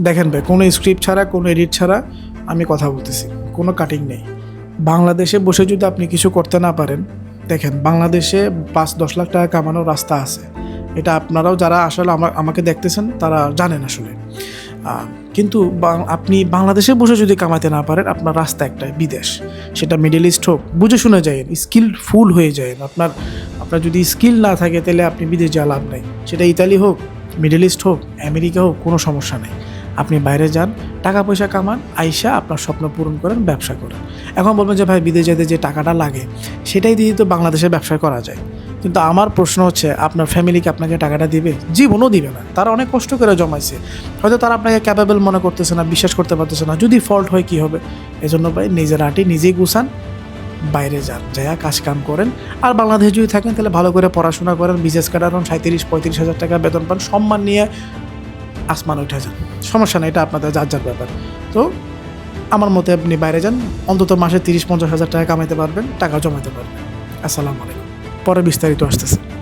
দেখেন ভাই, কোনো স্ক্রিপ্ট ছাড়া, কোনো এডিট ছাড়া আমি কথা বলতেছি, কোনো কাটিং নেই। বাংলাদেশে বসে যদি আপনি কিছু করতে না পারেন, দেখেন বাংলাদেশে পাঁচ, দশ লাখ টাকা কামানোর রাস্তা আছে। এটা আপনারাও যারা আসলে আমা- আমাকে দেখতেছেন, তারা জানেন আসলে। কিন্তু আপনি বাংলাদেশে বসে যদি কামাতে না পারেন, আপনার রাস্তা একটাই, বিদেশ। সেটা মিডল ইস্ট হোক, বুঝে শুনে যায়েন স্কিলফুল হয়ে যায়েন আপনার আপনার যদি স্কিল না থাকে, তাহলে আপনি বিদেশ যাওয়া লাভ নাই। সেটা ইতালি হোক মিডল ইস্ট হোক আমেরিকা হোক, কোনো সমস্যা নেই। আপনি বাইরে যান, টাকা পয়সা কামান, আইসা আপনার স্বপ্ন পূরণ করেন, ব্যবসা করেন। এখন বলবেন যে, ভাই, বিদেশ যেতে যে টাকাটা লাগে, সেটাই দিয়ে তো বাংলাদেশে ব্যবসা করা যায়। কিন্তু আমার প্রশ্ন হচ্ছে, আপনার ফ্যামিলিকে আপনাকে টাকাটা দিবে? জীবনও দিবে না। তারা অনেক কষ্ট করে জমাইছে। হয়তো তারা আপনাকে ক্যাপেবল মনে করতেছে না, বিশ্বাস করতে পারতেছে না। যদি ফল্ট হয়, কি হবে? এজন্য ভাই, নিজের আটি নিজেই গুছান, বাইরে যান, যাইয়া কাজ কাম করেন। আর বাংলাদেশে যদি থাকেন, তাহলে ভালো করে পড়াশোনা করেন বিজনেস কাটান সাঁত্রিশ পঁয়ত্রিশ হাজার টাকা বেতন পান, সম্মান নিয়ে আসমান উঠে যান। সমস্যা নেই, এটা আপনাদের যার যার ব্যাপার। তো আমার মতে আপনি বাইরে যান, অন্তত মাসে তিরিশ পঞ্চাশ হাজার টাকা কামাইতে পারবেন, টাকা জমাতে পারবেন। আসসালামু আলাইকুম। পরে বিস্তারিত আসতেছে।